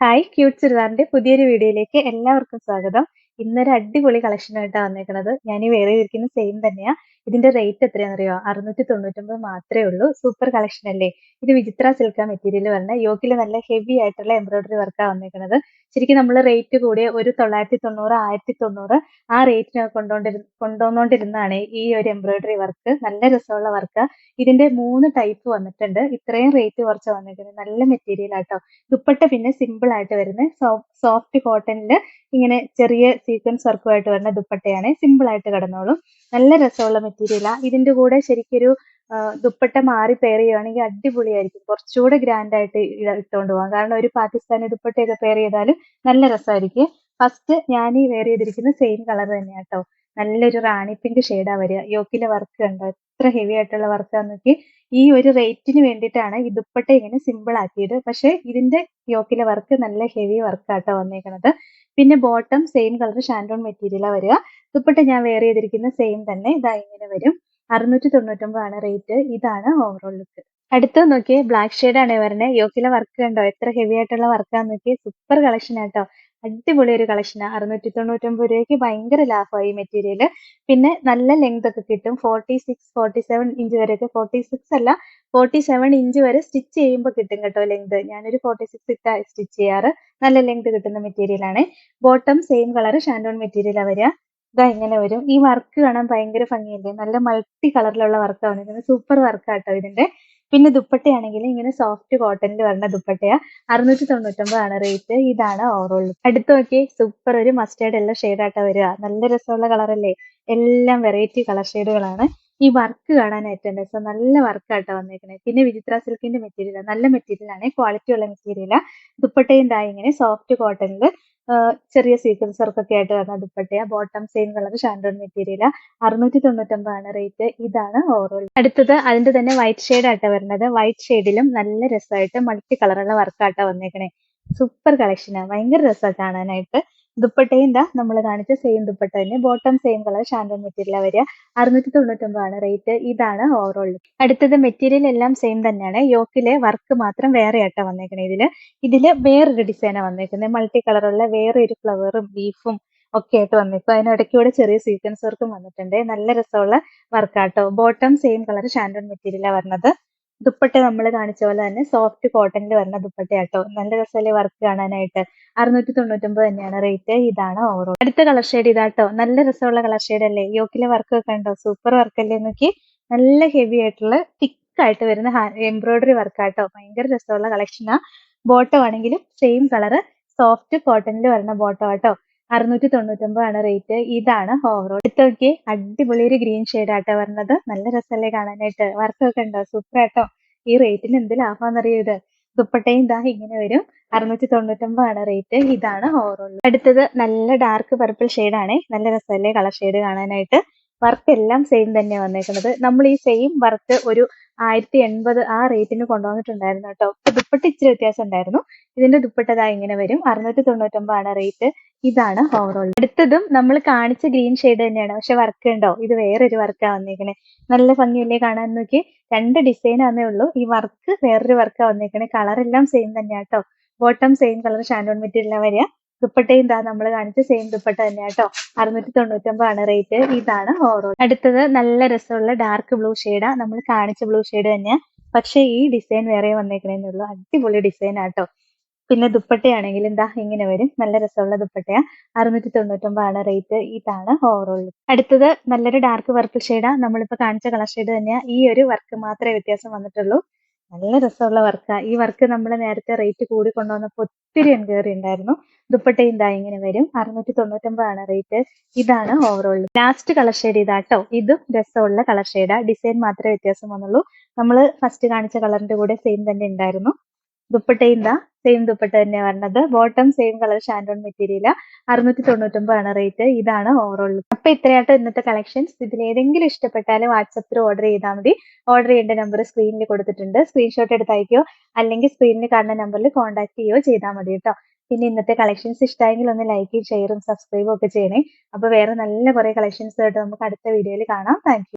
Hi cute ചുരിദാറിന്റെ പുതിയൊരു വീഡിയോയിലേക്ക് എല്ലാവർക്കും സ്വാഗതം. ഇന്നൊരു അടിപൊളി കളക്ഷൻ ആയിട്ടാണ് വന്നേക്കുന്നത് ഞാൻ ഈ വേറെ ഇരിക്കുന്ന സെയിം തന്നെയാ. ഇതിന്റെ റേറ്റ് എത്രയാണെന്ന് അറിയോ അറുന്നൂറ്റി തൊണ്ണൂറ്റൊമ്പത് മാത്രമേ ഉള്ളൂ. സൂപ്പർ കളക്ഷൻ അല്ലേ? ഇത് വിചിത്ര സിൽക്ക മെറ്റീരിയൽ പറഞ്ഞ യോക്കിൽ നല്ല ഹെവി ആയിട്ടുള്ള എംബ്രോയിഡറി വർക്കാണ് വന്നേക്കുന്നത് ശരിക്കും നമ്മൾ റേറ്റ് കൂടിയ ഒരു തൊള്ളായിരത്തി തൊണ്ണൂറ് ആയിരത്തി തൊണ്ണൂറ് ആ റേറ്റിന് കൊണ്ടുകൊണ്ടിരുന്ന കൊണ്ടുവന്നുകൊണ്ടിരുന്നതാണ് ഈ ഒരു എംബ്രോയിഡറി വർക്ക് നല്ല രസമുള്ള വർക്ക് ഇതിന്റെ മൂന്ന് ടൈപ്പ് വന്നിട്ടുണ്ട്. ഇത്രയും റേറ്റ് കുറച്ച് വന്നിട്ടുണ്ട്. നല്ല മെറ്റീരിയൽ ആട്ടോ. ദുപ്പട്ട പിന്നെ സിമ്പിൾ ആയിട്ട് വരുന്നത് സോഫ്റ്റ് കോട്ടണിൽ ഇങ്ങനെ ചെറിയ സീക്വൻസ് വർക്കുമായിട്ട് വരുന്ന ദുപ്പട്ടയാണ്. സിമ്പിൾ ആയിട്ട് കിടന്നോളും. നല്ല രസമുള്ള മെറ്റീരിയലാണ് ഇതിന്റെ കൂടെ ശരിക്കൊരു ദുപ്പട്ട മാറി പെയർ ചെയ്യുകയാണെങ്കിൽ അടിപൊളിയായിരിക്കും. കുറച്ചുകൂടെ ഗ്രാൻഡ് ആയിട്ട് ഇട്ടുകൊണ്ട് പോകാം കാരണം ഒരു പാകിസ്ഥാനി ദുപ്പട്ടയൊക്കെ പെയർ ചെയ്താലും നല്ല രസമായിരിക്കും. ഫസ്റ്റ് ഞാൻ ഈ വെയർ ചെയ്തിരിക്കുന്ന സെയിം കളർ തന്നെയാണ് കേട്ടോ നല്ലൊരു റാണി പിങ്ക് ഷെയ്ഡാ വരിക. യോക്കിലെ വർക്ക് കണ്ടോ? എത്ര ഹെവി ആയിട്ടുള്ള വർക്കാന്ന് നോക്കി. ഈ ഒരു റേറ്റിന് വേണ്ടിയിട്ടാണ് ഈ ദുപ്പട്ട ഇങ്ങനെ സിമ്പിൾ ആക്കിയത്. പക്ഷേ ഇതിന്റെ യോക്കിലെ വർക്ക് നല്ല ഹെവി വർക്കാട്ടോ വന്നേക്കണത്. പിന്നെ ബോട്ടം സെയിം കളർ ഷാൻഡോൺ മെറ്റീരിയലാണ് വരിക. ദുപ്പട്ട ഞാൻ വെയർ ചെയ്തിരിക്കുന്ന സെയിം തന്നെ. ഇതാ ഇങ്ങനെ വരും. അറുന്നൂറ്റി തൊണ്ണൂറ്റൊമ്പതാണ് റേറ്റ് ഇതാണ് ഓവറോൾ ലുക്ക് അടുത്ത നോക്കിയേ ബ്ലാക്ക് ആണ് വരുന്നത് യോക്കിലെ വർക്ക് കണ്ടോ? എത്ര ഹെവി ആയിട്ടുള്ള വർക്കാന്ന് നോക്കിയേ. സൂപ്പർ കളക്ഷൻ ആട്ടോ അടിപൊളി ഒരു കളക്ഷനാണ് അറുന്നൂറ്റി തൊണ്ണൂറ്റൊമ്പത് രൂപയ്ക്ക് ഭയങ്കര ലാഭമായി മെറ്റീരിയൽ പിന്നെ നല്ല ലെങ്ത് ഒക്കെ കിട്ടും. Forty six forty seven inch വരെയൊക്കെ. ഫോർട്ടി സിക്സ് അല്ല ഫോർട്ടി സെവൻ ഇഞ്ച് വരെ സ്റ്റിച്ച് ചെയ്യുമ്പോൾ കിട്ടും കേട്ടോ ലെങ്ത് ഞാനൊരു ഫോർട്ടി സിക്സ് ഇട്ടാ സ്റ്റിച്ച് ചെയ്യാറ്. നല്ല ലെങ്ത് കിട്ടുന്ന മെറ്റീരിയൽ ആണ്. ബോട്ടം സെയിം കളർ ഷാൻഡോൺ മെറ്റീരിയലാണ് വരിക. ഇതാ ഇങ്ങനെ വരും. ഈ വർക്ക് കാണാൻ ഭയങ്കര ഭംഗിയല്ലേ നല്ല മൾട്ടി കളറിലുള്ള വർക്കാണ് വന്നിരിക്കുന്നത് സൂപ്പർ വർക്കാട്ടോ ഇതിന്റെ. പിന്നെ ദുപ്പട്ടയാണെങ്കിൽ ഇങ്ങനെ സോഫ്റ്റ് കോട്ടണിൽ വരുന്ന ദുപ്പട്ടയാ. അറുന്നൂറ്റി തൊണ്ണൂറ്റൊമ്പതാണ് റേറ്റ് ഇതാണ് ഓവറോൾ അടുത്ത് നോക്കി സൂപ്പർ ഒരു മസ്റ്റേർഡ് എല്ലാം ഷെയ്ഡായിട്ട് വരിക. നല്ല രസമുള്ള കളറല്ലേ എല്ലാം വെറൈറ്റി കളർ ഷെയ്ഡുകളാണ് ഈ വർക്ക് കാണാൻ ഏറ്റവും രസം. നല്ല വർക്കാട്ടോ വന്നേക്കണേ. പിന്നെ വിചിത്ര സിൽക്കിന്റെ മെറ്റീരിയൽ നല്ല മെറ്റീരിയൽ ആണ്. ക്വാളിറ്റി ഉള്ള മെറ്റീരിയൽ ദുപ്പട്ടയും ഇങ്ങനെ സോഫ്റ്റ് കോട്ടണിൽ ചെറിയ സീക്വൻസ് വർക്ക് ഒക്കെ ആയിട്ട് വരുന്ന ദുപ്പട്ടയ ബോട്ടം സെയിം കളർ ഷാൻഡോൺ മെറ്റീരിയൽ അറുന്നൂറ്റി തൊണ്ണൂറ്റൊമ്പതാണ് റേറ്റ് ഇതാണ് ഓവറോൾ അടുത്തത് അതിന്റെ തന്നെ വൈറ്റ് ഷെയ്ഡ് ആട്ടോ വരുന്നത്. വൈറ്റ് ഷെയ്ഡിലും നല്ല രസമായിട്ട് മൾട്ടി കളറുള്ള വർക്കാട്ടോ വന്നേക്കണേ. സൂപ്പർ കളക്ഷനാണ് ഭയങ്കര രസമാണ് കാണാനായിട്ട്. ദുപ്പട്ടയും എന്താ നമ്മൾ കാണിച്ച സെയിം ദുപ്പട്ട തന്നെ. ബോട്ടം സെയിം കളർ ഷാൻഡോൺ മെറ്റീരിയൽ വരിക. അറുന്നൂറ്റി തൊണ്ണൂറ്റൊമ്പതാണ് റേറ്റ് ഇതാണ് ഓവറോൾ അടുത്തത് മെറ്റീരിയൽ എല്ലാം സെയിം തന്നെയാണ്. യോക്കിലെ വർക്ക് മാത്രം വേറെ ആയിട്ടാണ് വന്നേക്കണേ ഇതിൽ. ഇതിൽ വേറൊരു ഡിസൈനാണ് വന്നേക്കുന്നത് മൾട്ടി കളറുള്ള വേറെ ഒരു ഫ്ലവറും ബീഫും ഒക്കെ ആയിട്ട് വന്നേക്കും. അതിനിടയ്ക്ക് ഇവിടെ ചെറിയ സീക്വൻസ് വർക്കും വന്നിട്ടുണ്ട്. നല്ല രസമുള്ള വർക്കാട്ടോ ബോട്ടം സെയിം കളർ ഷാൻഡോൺ മെറ്റീരിയലാണ് വരുന്നത് ദുപ്പട്ട നമ്മൾ കാണിച്ച പോലെ തന്നെ സോഫ്റ്റ് കോട്ടണിൽ വരുന്ന ദുപ്പട്ടയാട്ടോ നല്ല രസമല്ലേ വർക്ക് കാണാനായിട്ട്. അറുന്നൂറ്റി തൊണ്ണൂറ്റൊമ്പത് തന്നെയാണ് റേറ്റ് ഇതാണ് ഓവറോൾ അടുത്ത കളർ ഷെയ്ഡ് ഇതാട്ടോ നല്ല രസമുള്ള കളർ ഷെയ്ഡ് അല്ലേ? യോക്കിലെ വർക്ക് ഒക്കെ ഉണ്ടോ സൂപ്പർ വർക്ക് അല്ലേ നോക്കി? നല്ല ഹെവി ആയിട്ടുള്ള തിക്ക് ആയിട്ട് വരുന്ന എംബ്രോയിഡറി വർക്കാട്ടോ ഭയങ്കര രസമുള്ള കളക്ഷനാ ബോട്ടോ ആണെങ്കിലും സെയിം കളർ സോഫ്റ്റ് കോട്ടണിൽ വരുന്ന ബോട്ടോ ആട്ടോ അറുന്നൂറ്റി തൊണ്ണൂറ്റൊമ്പതാണ് റേറ്റ് ഇതാണ് ഓവറോൾ അടുത്ത് അടിപൊളി ഒരു ഗ്രീൻ ഷെയ്ഡ് ആട്ടോ വരുന്നത്. നല്ല രസമല്ലേ കാണാനായിട്ട്? വർക്കൊക്കെ ഉണ്ടോ? സൂപ്പർ ആട്ടോ. ഈ റേറ്റിന് എന്ത് ലാഭമാണെന്നറിയോ ഇത്? ദുപ്പട്ടയും ഇതാ ഇങ്ങനെ വരും. അറുന്നൂറ്റി തൊണ്ണൂറ്റൊമ്പതാണ് റേറ്റ് ഇതാണ് ഓവറോൾ അടുത്തത് നല്ല ഡാർക്ക് പർപ്പിൾ ആണ്. നല്ല രസമല്ലേ കളർ ഷെയ്ഡ് കാണാനായിട്ട്? വർക്ക് എല്ലാം സെയിം തന്നെ വന്നേക്കുന്നത്. നമ്മൾ ഈ സെയിം വർക്ക് ഒരു ആയിരത്തി എൺപത് ആ റേറ്റിന് കൊണ്ടുവന്നിട്ടുണ്ടായിരുന്നു കേട്ടോ. ദുപ്പട്ട ഇച്ചിരി വ്യത്യാസം ഉണ്ടായിരുന്നു. ഇതിന്റെ ദുപ്പട്ട ഇതാ ഇങ്ങനെ വരും. അറുന്നൂറ്റി തൊണ്ണൂറ്റൊമ്പതാണ് റേറ്റ് ഇതാണ് ഓവറോൾ അടുത്തതും നമ്മൾ കാണിച്ച ഗ്രീൻ ഷെയ്ഡ് തന്നെയാണ്. പക്ഷെ വർക്ക് ഉണ്ടോ? ഇത് വേറൊരു വർക്കാണ് വന്നേക്കണേ. നല്ല ഭംഗിയല്ലേ കാണാൻ നോക്കി രണ്ട് ഡിസൈൻ ആന്നേ ഉള്ളൂ. ഈ വർക്ക് വേറൊരു വർക്കാണ് വന്നേക്കണേ. കളർ എല്ലാം സെയിം തന്നെയാണ് കേട്ടോ ബോട്ടം സെയിം കളർ ഷാൻഡോൺ മെറ്റീരിയലാണ് വരിക. ദുപ്പട്ടയും ഇതാ നമ്മൾ കാണിച്ച സെയിം ദുപ്പട്ട തന്നെ കേട്ടോ അറുന്നൂറ്റി തൊണ്ണൂറ്റൊമ്പതാണ് റേറ്റ് ഇതാണ് ഓവറോൾ അടുത്തത് നല്ല രസമുള്ള ഡാർക്ക് ബ്ലൂ ഷെയ്ഡാ നമ്മൾ കാണിച്ച ബ്ലൂ ഷെയ്ഡ് തന്നെയാ. പക്ഷേ ഈ ഡിസൈൻ വേറെ വന്നേക്കണേന്നുള്ളൂ അടിപൊളി ഡിസൈൻ ആട്ടോ പിന്നെ ദുപ്പട്ടയാണെങ്കിൽ എന്താ ഇങ്ങനെ വരും. നല്ല രസമുള്ള ദുപ്പട്ടയാ. അറുന്നൂറ്റി തൊണ്ണൂറ്റൊമ്പതാണ് റേറ്റ് ഇതാണ് ഓവറോൾ അടുത്തത് നല്ലൊരു ഡാർക്ക് പർപ്പിൾ ഷെയ്ഡാ നമ്മളിപ്പോ കാണിച്ച കളർ ഷെയ്ഡ് തന്നെയാ. ഈ ഒരു വർക്ക് മാത്രമേ വ്യത്യാസം വന്നിട്ടുള്ളൂ. നല്ല രസമുള്ള വർക്കാ ഈ വർക്ക് നമ്മൾ നേരത്തെ റേറ്റ് കൂടി കൊണ്ടുവന്നപ്പോൾ ഒത്തിരി എൻക്വയറി ഉണ്ടായിരുന്നു. ദുപ്പട്ടയും ഇതാ ഇങ്ങനെ വരും. അറുന്നൂറ്റി തൊണ്ണൂറ്റൊമ്പതാണ് റേറ്റ് ഇതാണ് ഓവറോൾ ലാസ്റ്റ് കളർ ഷെയ്ഡ് ഇതാട്ടോ. ഇതും രസമുള്ള കളർ ഷെയ്ഡാ ഡിസൈൻ മാത്രമേ വ്യത്യാസം വന്നുള്ളൂ. നമ്മൾ ഫസ്റ്റ് കാണിച്ച കളറിന്റെ കൂടെ സെയിം തന്നെ ഉണ്ടായിരുന്നു. ദുപ്പട്ടയും താ സെയിം ദുപ്പട്ട തന്നെ വരണത്. ബോട്ടം സെയിം കളർ ഷാൻഡോൺ മെറ്റീരിയൽ അറുന്നൂറ്റി തൊണ്ണൂറ്റൊമ്പതാണ് റേറ്റ് ഇതാണ് ഓവറോൾ അപ്പൊ ഇത്രയായിട്ട് ഇന്നത്തെ കളക്ഷൻസ് ഇതിൽ ഏതെങ്കിലും ഇഷ്ടപ്പെട്ടാൽ വാട്സപ്പിൽ ഓർഡർ ചെയ്താൽ മതി. ഓർഡർ ചെയ്യേണ്ട നമ്പർ സ്ക്രീനിൽ കൊടുത്തിട്ടുണ്ട്. സ്ക്രീൻഷോട്ട് എടുത്ത് അല്ലെങ്കിൽ സ്ക്രീനിൽ കാണുന്ന നമ്പറിൽ കോൺടാക്ട് ചെയ്യുകയോ ചെയ്താൽ മതി കേട്ടോ. പിന്നെ ഇന്നത്തെ കളക്ഷൻസ് ഇഷ്ടമായെങ്കിൽ ഒന്ന് ലൈക്കും ഷെയറും സബ്സ്ക്രൈബും ഒക്കെ ചെയ്യണേ. അപ്പൊ വേറെ നല്ല കുറെ കളക്ഷൻസ് ആയിട്ട് നമുക്ക് അടുത്ത വീഡിയോയിൽ കാണാം. താങ്ക്